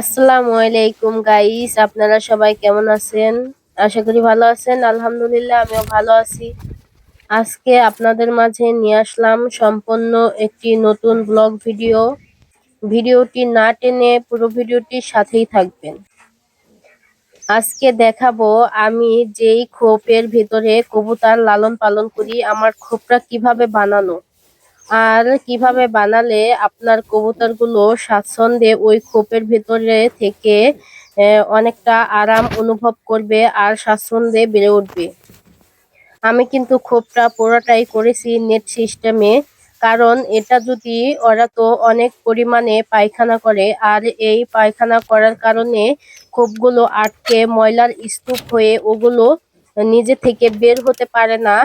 আসসালামু আলাইকুম গাইস আপনারা সবাই কেমন আছেন? আশা করি ভালো আছেন। আলহামদুলিল্লাহ, আমিও ভালো আছি। আজকে আপনাদের মাঝে নিয়ে আসলাম সম্পূর্ণ একটি নতুন ব্লগ ভিডিও ভিডিওটি না টেনে পুরো ভিডিওটির সাথেই থাকবেন। আজকে দেখাবো আমি যেই খোপের ভিতরে কবুতর লালন পালন করি, আমার খোপটা কীভাবে বানানো। আর কীভাবে বানালে আপনার কবুতরগুলো স্বাচ্ছন্দ্যে ওই খোপের ভেতরে থেকে অনেকটা আরাম অনুভব করবে আর স্বাচ্ছন্দ্যে বেড়ে উঠবে। আমি কিন্তু খোপটা পুরোটাই করেছি নেট সিস্টেমে, কারণ এটা যদি ওরা তো অনেক পরিমাণে পায়খানা করে, আর এই পায়খানা করার কারণে খোপগুলো আটকে, ময়লার স্তূপ হয়ে ওগুলো নিজে থেকে বের হতে পারে না।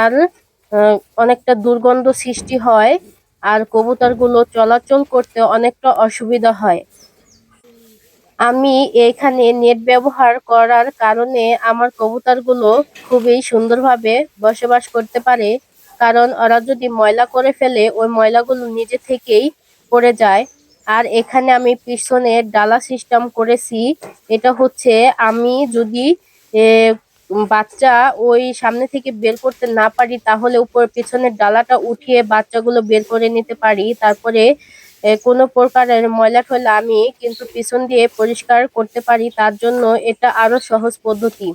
আর অনেকটা দুর্গন্ধ সৃষ্টি হয় আর কবুতরগুলো চলাচল করতে অনেকটা অসুবিধা হয়। আমি এখানে নেট ব্যবহার করার কারণে আমার কবুতরগুলো খুবই সুন্দরভাবে বসবাস করতে পারে, কারণ ওরা যদি ময়লা করে ফেলে, ওই ময়লাগুলো নিজে থেকেই পড়ে যায়। আর এখানে আমি পিছনে ডালা সিস্টেম করেছি, এটা হচ্ছে আমি যদি বাচ্চা ওই সামনে থেকে বের করতে না পারি, তাহলে উপর পিছনের ডালাটা উঠিয়ে বাচ্চাগুলো বের করে নিতে পারি। তারপরে কোনো প্রকারের ময়লা ঠয়লা আমি কিন্তু পিছন দিয়ে পরিষ্কার করতে পারি, তার জন্য এটা আরও সহজ পদ্ধতি।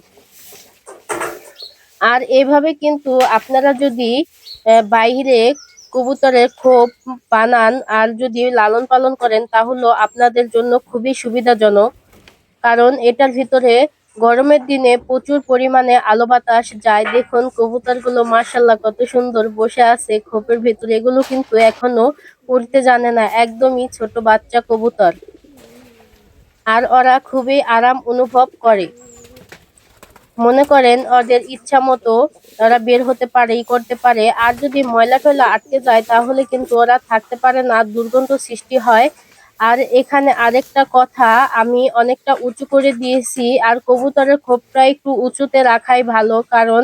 আর এভাবে কিন্তু আপনারা যদি বাইরে কবুতরের খোপ বানান আর যদি লালন পালন করেন, তাহলে আপনাদের জন্য খুবই সুবিধাজনক। কারণ এটার ভিতরে গরমের দিনে প্রচুর পরিমাণে আলো বাতাস যায়। দেখুন, কবুতরগুলো মার্শাল্লাহ কত সুন্দর বসে আছে খোপের ভিতরে। এগুলো কিন্তু এখনও উড়তে জানে না, একদমই ছোট বাচ্চা কবুতর। আর ওরা খুবই আরাম অনুভব করে। মনে করেন, ওদের ইচ্ছা মতো ওরা বের হতে পারে, ই করতে পারে। আর যদি ময়লা টয়লা আটকে যায়, তাহলে কিন্তু ওরা থাকতে পারে না। দুর্গন্ধ সৃষ্টি হয়। আর এখানে আরেকটা কথা, আমি অনেকটা উঁচু করে দিয়েছি, আর কবুতরের খোপটা একটু উঁচুতে রাখাই ভালো, কারণ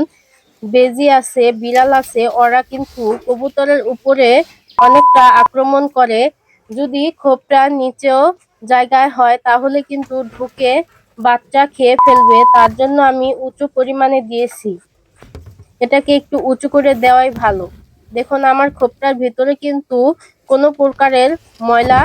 বেজি আছে, বিড়াল আছে, ওরা কিন্তু কবুতরের উপরে অনেকটা আক্রমণ করে। যদি খোপটা নিচেও জায়গায় হয়, তাহলে কিন্তু ঢুকে বাচ্চা খেয়ে ফেলবে, তার জন্য আমি উঁচু পরিমাণে দিয়েছি। এটাকে একটু উঁচু করে দেওয়াই ভালো। দেখুন, আমার খোপটার ভিতরে কিন্তু কোনো প্রকারের ময়লা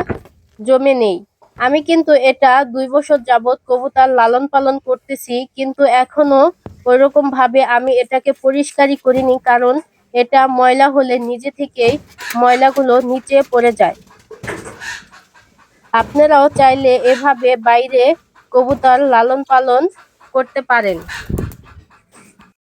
জমে নেই। আমি কিন্তু এটা দুই বছর যাবত কবুতর লালন পালন করতেছি, কিন্তু এখনও ওইরকম ভাবে আমি এটাকে পরিষ্কারই করিনি, কারণ এটা ময়লা হলে নিজে থেকেই ময়লাগুলো নিচে পড়ে যায়। আপনারাও চাইলে এভাবে বাইরে কবুতর লালন পালন করতে পারেন।